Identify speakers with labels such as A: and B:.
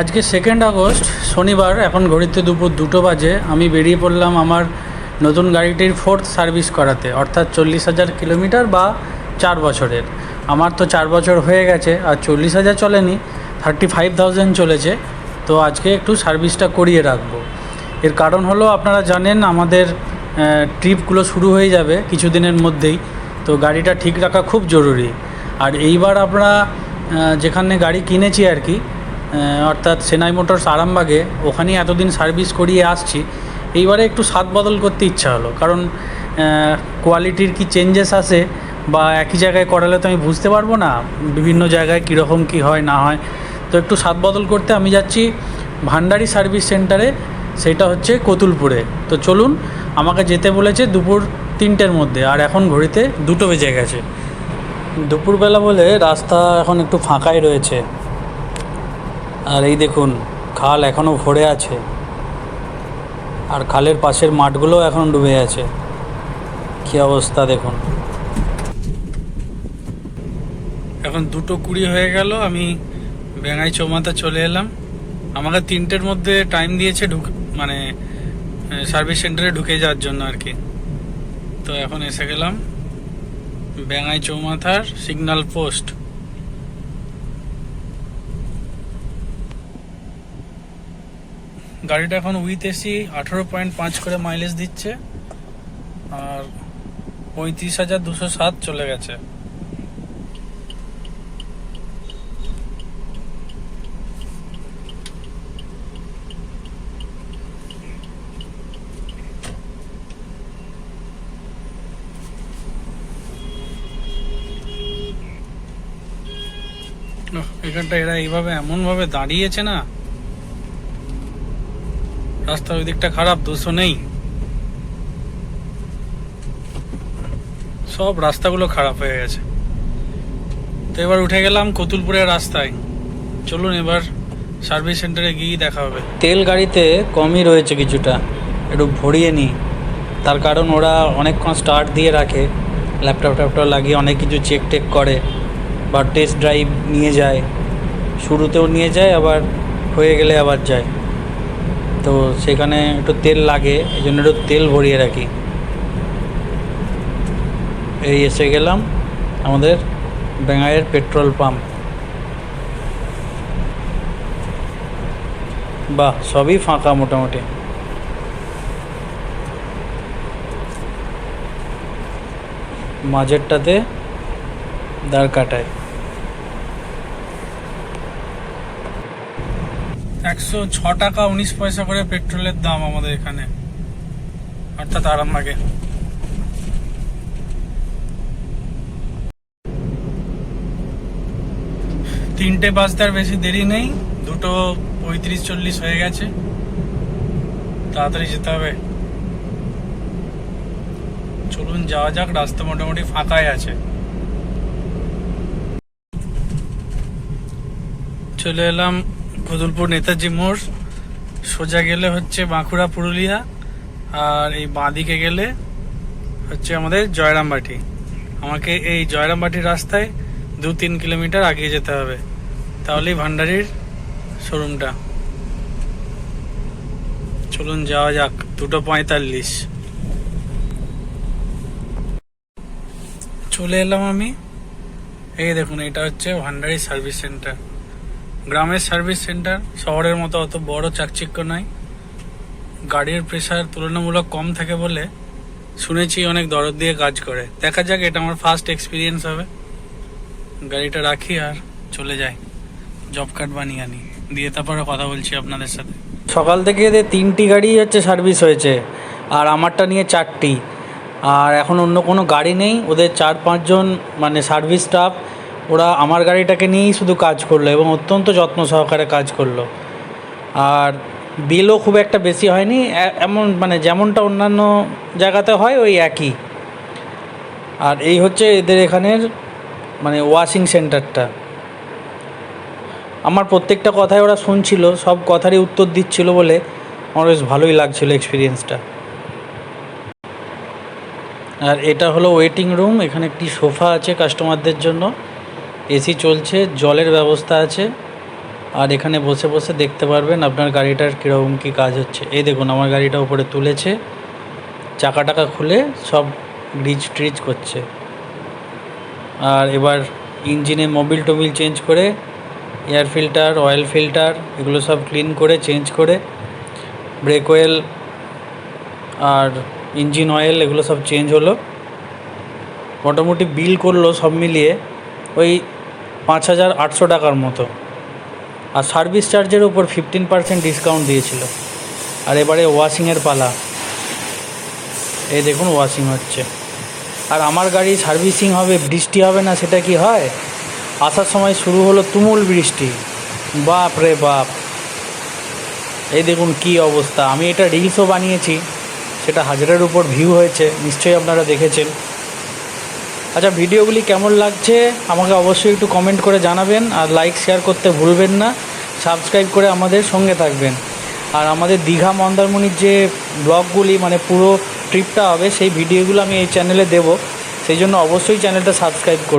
A: আজকে second August, শনিবার, এখন ঘড়িতে দুপুর দুটো বাজে। আমি বেরিয়ে পড়লাম আমার নতুন গাড়িটির ফোর্থ সার্ভিস করাতে, অর্থাৎ চল্লিশ হাজার কিলোমিটার বা চার বছরের। আমার তো চার বছর হয়ে গেছে, আর চল্লিশ হাজার চলেনি থার্টি ফাইভ থাউজেন্ড চলেছে। তো আজকে একটু সার্ভিসটা করিয়ে রাখব। এর কারণ হলো, আপনারা জানেন, আমাদের ট্রিপগুলো শুরু হয়ে যাবে কিছুদিনের মধ্যেই। তো গাড়িটা ঠিক রাখা খুব জরুরি। আর এইবার আমরা যেখানে গাড়ি কিনেছি আর কি অর্থাৎ সেনাই মোটরস আরামবাগে, ওখানেই এতদিন সার্ভিস করিয়ে আসছি। এইবারে একটু স্বাদ বদল করতে ইচ্ছা হলো। কারণ কোয়ালিটির কি চেঞ্জেস আসে বা একই জায়গায় করালে তো আমি বুঝতে পারব না, বিভিন্ন জায়গায় কীরকম কী হয়, না হয়। তো একটু স্বাদ বদল করতে আমি যাচ্ছি ভান্ডারি সার্ভিস সেন্টারে সেটা হচ্ছে কতুলপুরে। তো চলুন, আমাকে যেতে বলেছে দুপুর তিনটের মধ্যে, আর এখন ঘড়িতে দুটো বেজে গেছে। দুপুরবেলা বলে রাস্তা এখন একটু ফাঁকাই রয়েছে। আর এই দেখুন, খাল এখনও ভরে আছে। আর খালের পাশের মাঠগুলো এখন ডুবে আছে। কী অবস্থা দেখুন। এখন দুটো কুড়ি হয়ে গেল, আমি বেঙ্গাই চৌমাথা চলে এলাম। আমাকে তিনটের মধ্যে টাইম দিয়েছে ঢুক মানে সার্ভিস সেন্টারে ঢুকে যাওয়ার জন্য আর কি। তো এখন এসে গেলাম বেঙ্গাই চৌমাথার সিগন্যাল পোস্ট গাড়িটা এখন উইথ এসি আঠেরো পয়েন্ট পাঁচ করে মাইলেজ দিচ্ছে। আর পঁয়ত্রিশ হাজার দুশো সাত চলে গেছে। এখানটা এরা এইভাবে এমনভাবে দাঁড়িয়েছে না। রাস্তার ওই দিকটা খারাপ, দোষও নেই। সব রাস্তাগুলো খারাপ হয়ে গেছে। তো এবার উঠে গেলাম কতুলপুরের রাস্তায়। চলুন এবার সার্ভিস সেন্টারে গিয়ে দেখা হবে। তেল গাড়িতে কমই রয়েছে কিছুটা, একটু ভরিয়ে নিই। তার কারণ ওরা অনেকক্ষণ স্টার্ট দিয়ে রাখে ল্যাপটপ ট্যাপটপ লাগিয়ে অনেক কিছু চেক টেক করে, বা টেস্ট ড্রাইভ নিয়ে যায়। শুরুতেও নিয়ে যায়, আবার হয়ে গেলে আবার যায়। তো সেখানে একটু তেল লাগে, এই জন্য একটু তেল ভরিয়ে রাখি। এই এসে গেলাম আমাদের বেঙ্গাইয়ের পেট্রোল পাম্প। বাহ, সবই ফাঁকা মোটামুটি। মাঝেরটাতে দাঁড় কাটায়। একশো ছ টাকা উনিশ পয়সা করে পেট্রোলের দাম আমাদের এখানে। অর্থাৎ আরামবাগে। তিনটে বাজতে আর বেশি দেরি নেই, দুটো পঁয়ত্রিশ চল্লিশ হয়ে গেছে। তাড়াতাড়ি যেতে হবে। চলুন, যাওয়া যাক, রাস্তা মোটামুটি ফাঁকাই আছে। চলে এলাম কদুলপুর নেতাজি মোড়। সোজা গেলে হচ্ছে বাঁকুড়া, পুরুলিয়া, আর এই বাঁদিকে গেলে হচ্ছে আমাদের জয়রামবাটি। আমাকে এই জয়রামবাটি রাস্তায় দু তিন কিলোমিটার আগিয়ে যেতে হবে। তাহলেই ভান্ডারির শোরুমটা। চলুন যাওয়া যাক, দুটো পঁয়তাল্লিশ। চলে এলাম আমি। এই দেখুন, এটা হচ্ছে ভান্ডারি সার্ভিস সেন্টার। গ্রামের সার্ভিস সেন্টার, শহরের মতো অত বড় চাকচিক্য নয় গাড়ির প্রেশার তুলনামূলক কম থাকে বলে শুনেছি অনেক দরদ দিয়ে কাজ করে। দেখা যাক, এটা আমার ফার্স্ট এক্সপিরিয়েন্স হবে। গাড়িটা রাখি আর চলে যাই। জব কার্ড বানিয়ে আনি। দিয়ে তারপরে কথা বলছি আপনাদের সাথে। সকাল থেকে এদের তিনটি গাড়ি হচ্ছে সার্ভিস হয়েছে, আর আমারটা নিয়ে চারটি। আর এখন অন্য কোনো গাড়ি নেই। ওদের চার পাঁচজন মানে সার্ভিস স্টাফ ওরা আমার গাড়িটাকে নিয়েই শুধু কাজ করল এবং অত্যন্ত যত্ন সহকারে কাজ করল। আর বিলও খুব একটা বেশি হয়নি এমন মানে যেমনটা অন্যান্য জায়গাতে হয় ওই একই। আর এই হচ্ছে এদের এখানের মানে ওয়াশিং সেন্টারটা আমার প্রত্যেকটা কথাই ওরা শুনছিল, সব কথারই উত্তর দিচ্ছিল বলে আমার বেশ ভালোই লাগছিল এক্সপিরিয়েন্সটা আর এটা হলো ওয়েটিং রুম এখানে একটি সোফা আছে কাস্টমারদের জন্য। এসি চলছে, জলের ব্যবস্থা আছে। আর এখানে বসে বসে দেখতে পারবেন আপনার গাড়িটার কীরকম কী কাজ হচ্ছে। এই দেখুন, আমার গাড়িটা উপরে তুলেছে চাকা টাকা খুলে সব গ্রিজ ট্রিজ করছে। আর এবার ইঞ্জিনে মোবিল টোবিল চেঞ্জ করে, এয়ার ফিল্টার, অয়েল ফিল্টার, এগুলো সব ক্লিন করে, চেঞ্জ করে, ব্রেক অয়েল আর ইঞ্জিন অয়েল, এগুলো সব চেঞ্জ হলো। মোটামুটি বিল করল সব মিলিয়ে, ওই পাঁচ হাজার আটশো টাকার মতো। আর সার্ভিস চার্জের উপর ফিফটিন পার্সেন্ট ডিসকাউন্ট দিয়েছিল। আর এবারে ওয়াশিংয়ের পালা। এই দেখুন ওয়াশিং হচ্ছে। আর আমার গাড়ি সার্ভিসিং হবে, বৃষ্টি হবে না, সেটা কি হয়? আসার সময় শুরু হলো তুমুল বৃষ্টি। বাপ রে বাপ। এই দেখুন কি অবস্থা। আমি এটা রিলসও বানিয়েছি। সেটা হাজারের উপর ভিউ হয়েছে। নিশ্চয়ই আপনারা দেখেছেন। আচ্ছা ভিডিওগুলি কেমন লাগছে? আমাকে অবশ্যই একটু কমেন্ট করে জানাবেন আর লাইক শেয়ার করতে ভুলবেন না। সাবস্ক্রাইব করে আমাদের সঙ্গে থাকবেন। আর আমাদের দীঘা মন্দারমণির যে ব্লগগুলি মানে পুরো ট্রিপটা হবে, সেই ভিডিওগুলো আমি এই চ্যানেলে দেব। সেই জন্য অবশ্যই চ্যানেলটা সাবস্ক্রাইব করুন।